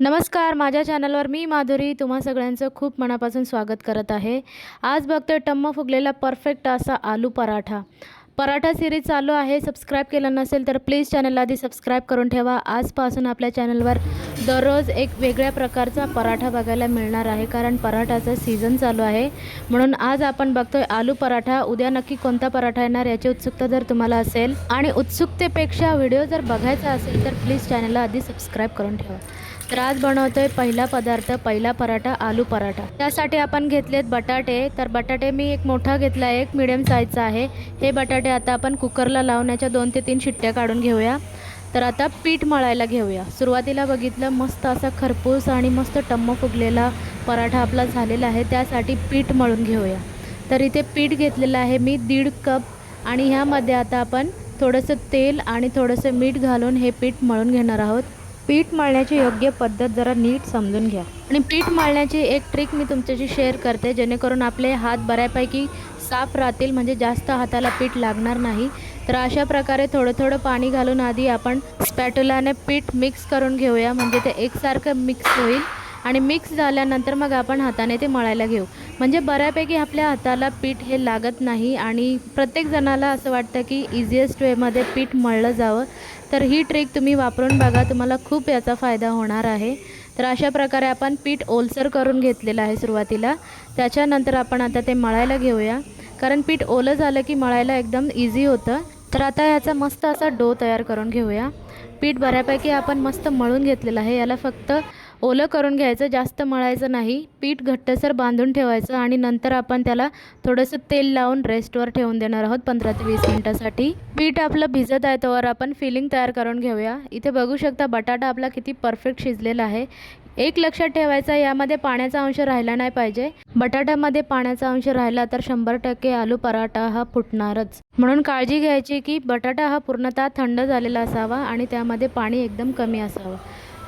नमस्कार माझ्या चॅनलवर मी माधुरी तुम्हा सगळ्यांचं खूप मनापासून स्वागत करत आहे. आज बघतोय टम्म फुगलेला परफेक्ट असा आलू पराठा. पराठा सिरीज चालू आहे सबस्क्राईब केलं नसेल तर प्लीज चॅनलला आधी सबस्क्राईब करून ठेवा. आजपासून आपल्या चॅनलवर दररोज एक वेगळ्या प्रकारचा पराठा बघायला मिळणार आहे कारण पराठाचा सीझन चालू आहे. म्हणून आज आपण बघतोय आलू पराठा. उद्या नक्की कोणता पराठा येणार याची उत्सुकता जर तुम्हाला असेल. आणि उत्सुकतेपेक्षा व्हिडिओ जर बघायचा असेल तर प्लीज चॅनलला आधी सबस्क्राईब करून ठेवा. तर आज बनवतोय पहिला पदार्थ पहिला पराठा आलू पराठा. त्यासाठी आपण घेतलेत बटाटे. तर बटाटे मी एक मोठा घेतला आहे एक मिडियम साईजचा आहे. हे बटाटे आता आपण कुकरला लावण्याच्या दोन ते तीन शिट्ट्या काढून घेऊया. तर आता पीठ मळायला घेऊया. सुरुवातीला बघितलं मस्त असा खरपूस आणि मस्त टम्म फुगलेला पराठा आपला झालेला आहे. त्यासाठी पीठ मळून घेऊया. तर इथे पीठ घेतलेलं आहे मी दीड कप आणि ह्यामध्ये आता आपण थोडंसं तेल आणि थोडंसं मीठ घालून हे पीठ मळून घेणार आहोत. पीठ मळण्याची योग्य पद्धत जरा नीट समजून घ्या. आणि पीठ मळण्याची एक ट्रिक मी तुमच्याशी शेअर करते जेणेकरून आपले हात बऱ्यापैकी साफ राहतील म्हणजे जास्त हाताला पीठ लागणार नाही. तर अशा प्रकारे थोडं थोडं पाणी घालून आधी आपण स्पॅटुलाने पीठ मिक्स करून घेऊया म्हणजे ते एकसारखं मिक्स होईल. आणि मिक्स झाल्यानंतर मग आपण हाताने ते मळायला घेऊ. म्हणजे बऱ्यापैकी आपल्या हाताला पीठ हे लागत नाही आणि प्रत्येक जणाला असं वाटतं की इझिएस्ट वेमध्ये पीठ मळलं जावं. तर ही ट्रिक तुम्ही वापरून बघा तुम्हाला खूप याचा फायदा होणार आहे. तर अशा प्रकारे आपण पीठ ओलसर करून घेतलेलं आहे सुरुवातीला. त्याच्यानंतर आपण आता ते मळायला घेऊया. कारण पीठ ओलं झालं की मळायला एकदम इझी होतं. तर आता ह्याचा मस्त असा डो तयार करून घेऊया. पीठ बऱ्यापैकी आपण मस्त मळून घेतलेलं आहे. याला फक्त ओलं करून घ्यायचं जास्त मळायचं नाही. पीठ घट्टसर बांधून ठेवायचं आणि नंतर आपण त्याला थोडंसं तेल लावून रेस्टवर ठेवून देणार आहोत पंधरा ते वीस मिनटासाठी. पीठ आपलं भिजत आहे तोवर आपण फिलिंग तयार करून घेऊया. इथे बघू शकता बटाटा आपला किती परफेक्ट शिजलेला आहे. एक लक्षात ठेवायचा यामध्ये पाण्याचा अंश राहिला नाही पाहिजे. बटाट्यामध्ये पाण्याचा अंश राहिला तर शंभर टक्के आलू पराठा हा फुटणारच. म्हणून काळजी घ्यायची की बटाटा हा पूर्णतः थंड झालेला असावा आणि त्यामध्ये पाणी एकदम कमी असावं.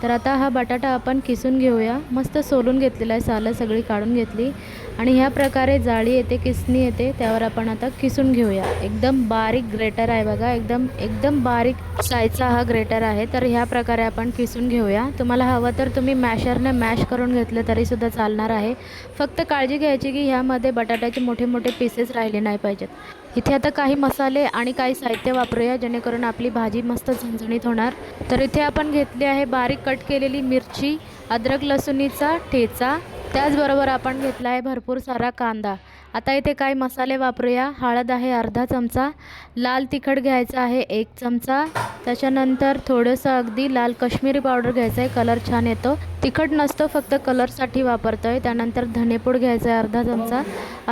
तर आता हा बटाटा आपण किसून घेऊया. मस्त सोलून घेतलेला आहे सालं सगळी काढून घेतली. आणि ह्या प्रकारे जाळी येते किसणी येते त्यावर आपण आता किसून घेऊया. एकदम बारीक ग्रेटर आहे बघा एकदम एकदम बारीक साईजचा हा ग्रेटर आहे. तर ह्या प्रकारे आपण किसून घेऊया. तुम्हाला हवं तर तुम्ही मॅशरने मॅश करून घेतलं तरीसुद्धा चालणार आहे. फक्त काळजी घ्यायची की ह्यामध्ये बटाट्याचे मोठे मोठे पीसेस राहिले नाही पाहिजेत. इथे आता काही मसाले आणि काही साहित्य वापरूया जेणेकरून आपली भाजी मस्त झणझणीत होणार. तर इथे आपण घेतली आहे बारीक कट केलेली मिरची अद्रक लसूणीचा ठेचा. त्याचबरोबर आपण घेतला आहे भरपूर सारा कांदा. आता इथे काय मसाले वापरूया. हळद आहे अर्धा चमचा. लाल तिखट घ्यायचा आहे एक चमचा. त्याच्यानंतर थोडंसं अगदी लाल कश्मीरी पावडर घ्यायचं आहे. कलर छान येतो. तिखट नसतो फक्त कलरसाठी वापरतो आहे त्यानंतर धनेपूड घ्यायचं आहे अर्धा चमचा.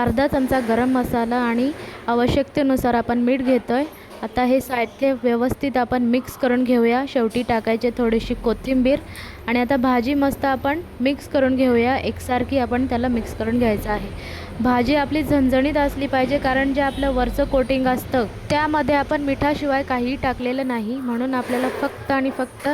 अर्धा चमचा गरम मसाला आणि आवश्यकतेनुसार आपण मीठ घेतो आहे आता हे साहित्य व्यवस्थित आपण मिक्स करून घेऊया. शेवटी टाकायचे थोडीशी कोथिंबीर. आणि आता भाजी मस्त आपण मिक्स करून घेऊया. एकसारखी आपण त्याला मिक्स करून घ्यायचं आहे. भाजी आपली झणझणीत असली पाहिजे कारण जे आपलं वरचं कोटिंग असतं त्यामध्ये आपण मिठाशिवाय काहीही टाकलेलं नाही. म्हणून आपल्याला फक्त आणि फक्त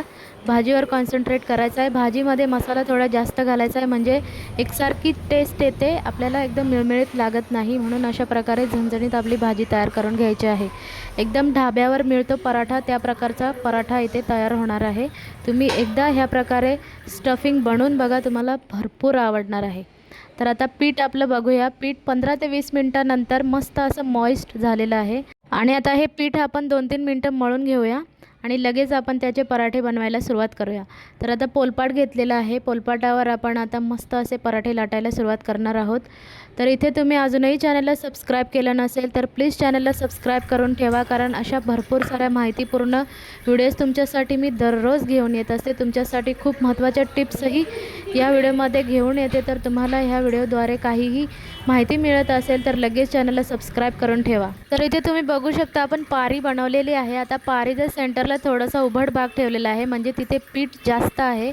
भाजीवर कॉन्सन्ट्रेट करायचं आहे. भाजीमध्ये मसाला थोडा जास्त घालायचा आहे. म्हणजे एकसारखी टेस्ट येते. आपल्याला एकदम मिळमिळीत लागत नाही. म्हणून अशा प्रकारे झणझणीत आपली भाजी तयार करून घ्यायची आहे. एकदम ढाब्यावर मिळतो पराठा. त्या प्रकारचा पराठा इथे तयार होणार आहे. तुम्ही एकदा ह्या प्रकारे स्टफिंग बनवून बघा. तुम्हाला भरपूर आवडणार आहे. तर आता पीठ आपलं बघूया. पीठ पंधरा ते वीस मिनटानंतर मस्त असं मॉइस्ट झालेलं आहे. आणि आता हे पीठ आपण दोन तीन मिनटं मळून घेऊया. आणि लगेच आपण त्याचे पराठे बनवायला सुरुवात करूया. तर आता पोलपाट घेतलेला आहे. पोलपाटावर आपण आता मस्त असे पराठे लाटायला सुरुवात करणार आहोत. तर इथे तुम्ही अजूनही चॅनलला सबस्क्राईब केलं नसेल तर प्लीज चॅनलला सबस्क्राईब करून ठेवा कारण अशा भरपूर साऱ्या माहितीपूर्ण व्हिडिओज तुमच्यासाठी मी दररोज घेऊन येत असते. तुमच्यासाठी खूप महत्त्वाच्या टिप्सही या व्हिडिओमध्ये घेऊन येते. तर तुम्हाला ह्या व्हिडिओद्वारे काहीही माहिती मिळत असेल तर लगेच चॅनलला सबस्क्राईब करून ठेवा. तर इथे तुम्ही बघू शकता आपण पारी बनवलेली आहे. आता पारीच्या सेंटरला थोडासा उभड भाग ठेवलेला आहे म्हणजे तिथे पीठ जास्त आहे.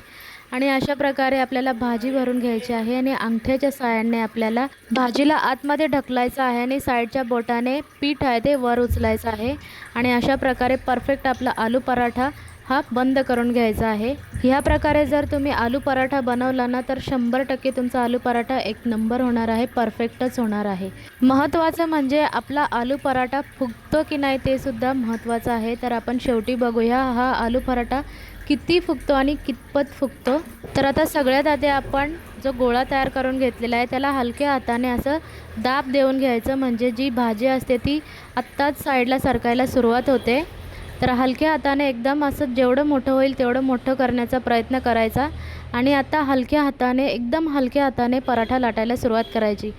आणि अशा प्रकारे आपल्याला भाजी भरून घ्यायची आहे आणि अंगठ्याच्या साह्याने आपल्याला भाजीला आतमध्ये ढकलायचं आहे आणि साईडच्या बोटाने पीठ आहे ते वर उचलायचं आहे. आणि अशा प्रकारे परफेक्ट आपला आलू पराठा हा बंद करून घ्यायचा आहे. ह्या प्रकारे जर तुम्ही आलू पराठा बनवला ना तर शंभर टक्के तुमचा आलू पराठा एक नंबर होणार आहे परफेक्टच होणार आहे. महत्त्वाचं म्हणजे आपला आलू पराठा फुगतो की नाही ते सुद्धा महत्त्वाचं आहे. तर आपण शेवटी बघूया हा आलू पराठा किती फुगतो आणि कितपत फुगतो. तर आता सगळ्यात आधी आपण जो गोळा तयार करून घेतलेला आहे त्याला हलक्या हाताने असं दाब देऊन घ्यायचं. म्हणजे जी भाजी असते ती आत्ताच साईडला सरकायला सुरुवात होते. तर हलक्या हाताने एकदम असं जेवढं मोठं होईल तेवढं मोठं करण्याचा प्रयत्न करायचा. आणि आता हलक्या हाताने एकदम हलक्या हाताने पराठा लाटायला सुरुवात करायची.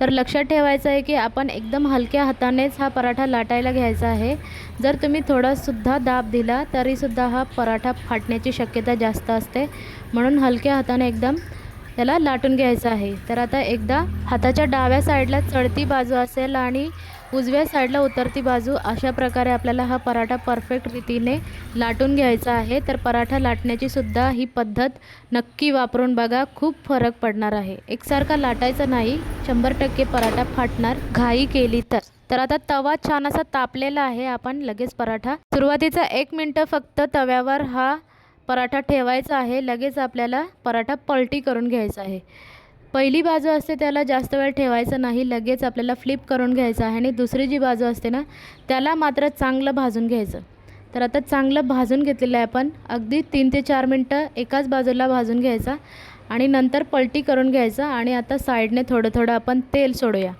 तर लक्षात ठेवायचं आहे की आपण एकदम हलक्या हातानेच हा पराठा लाटायला घ्यायचा आहे. जर तुम्ही थोडासुद्धा दाब दिला तरीसुद्धा हा पराठा फाटण्याची शक्यता जास्त असते. म्हणून हलक्या हाताने एकदम त्याला लाटून घ्यायचं आहे. तर आता एकदा हाताच्या डाव्या साईडला चढती बाजू असेल आणि उजव्या साईडला उतरती बाजू अशा प्रकारे आपल्याला हा पराठा परफेक्ट रीतीने लाटून घ्यायचा आहे. तर पराठा लाटण्याची सुद्धा ही पद्धत नक्की वापरून बघा खूप फरक पडणार आहे. एकसारखा लाटायचा नाही शंभर टक्के पराठा फाटणार घाई केली तर. तर आता तवा छान असा तापलेला आहे आपण लगेच पराठा. सुरुवातीचा एक मिनटं फक्त तव्यावर हा पराठा ठेवायचा आहे लगेच आपल्याला पराठा पलटी करून घ्यायचा आहे. पहिली बाजू असते त्याला जास्त वेळ ठेवायचं नाही लगेच आपल्याला फ्लिप करून घ्यायचं आहे आणि दुसरी जी बाजू असते ना त्याला मात्र चांगलं भाजून घ्यायचं. तर आता चांगलं भाजून घेतलेलं आहे आपण अगदी तीन ते चार मिनटं एकाच बाजूला भाजून घ्यायचा आणि नंतर पलटी करून घ्यायचा आणि आता साईडने थोडं थोडं आपण तेल सोडूया.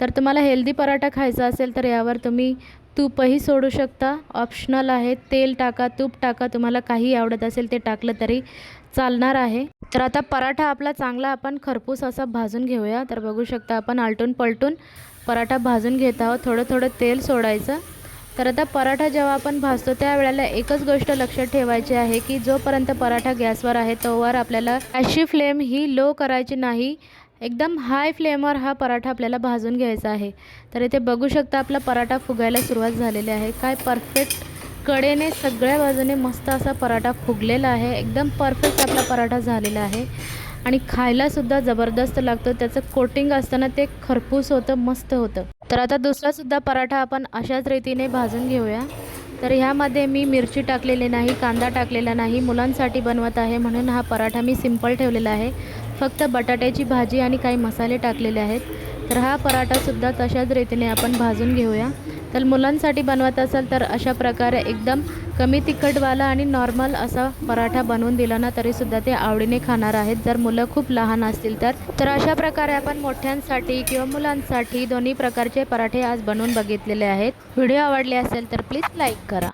तर तुम्हाला हेल्दी पराठा खायचा असेल तर यावर तुम्ही तूपही सोडू शकता. ऑप्शनल आहे. तेल टाका तूप टाका. तुम्हाला काही आवडत असेल ते टाकलं तरी चालणार आहे. तर आता पराठा आपला चांगला आपण खरपूस असा भाजून घेऊया. तर बघू शकता आपण आलटून पलटून पराठा भाजून घेत आहोत. थोडं थोडं तेल सोडायचं. तर आता पराठा जेव्हा आपण भाजतो त्यावेळेला एकच गोष्ट लक्षात ठेवायची आहे की जोपर्यंत पराठा गॅसवर आहे तोवर आपल्याला अशी फ्लेम ही लो करायची नाही. एकदम हाय फ्लेमवर हा पराठा आपल्याला भाजून घ्यायचा आहे. तर इथे बघू शकता आपला पराठा फुगायला सुरुवात झालेली आहे. काय परफेक्ट कडेने सगळ्या बाजूने मस्त असा पराठा फुगलेला आहे. एकदम परफेक्ट आपला पराठा झालेला आहे. आणि खायलासुद्धा जबरदस्त लागतो. त्याचं कोटिंग असताना ते खरपूस होतं मस्त होतं. तर आता दुसरासुद्धा पराठा आपण अशाच रीतीने भाजून घेऊया. तर ह्यामध्ये मी मिरची टाकलेली नाही कांदा टाकलेला नाही मुलांसाठी बनवत आहे म्हणून हा पराठा मी सिंपल ठेवलेला आहे. फक्त बटाट्याची भाजी आणि काही मसाले टाकलेले आहेत. तर हा पराठासुद्धा तशाच रीतीने आपण भाजून घेऊया. तर मुलांसाठी बनवत असाल तर अशा प्रकारे एकदम कमी तिखटवाला आणि नॉर्मल असा पराठा बनवून दिला ना तरीसुद्धा ते आवडीने खाणार आहेत. जर मुलं खूप लहान असतील तर. तर अशा प्रकारे आपण मोठ्यांसाठी किंवा मुलांसाठी दोन्ही प्रकारचे पराठे आज बनवून बघितलेले आहेत. व्हिडिओ आवडले असेल तर प्लीज लाईक करा.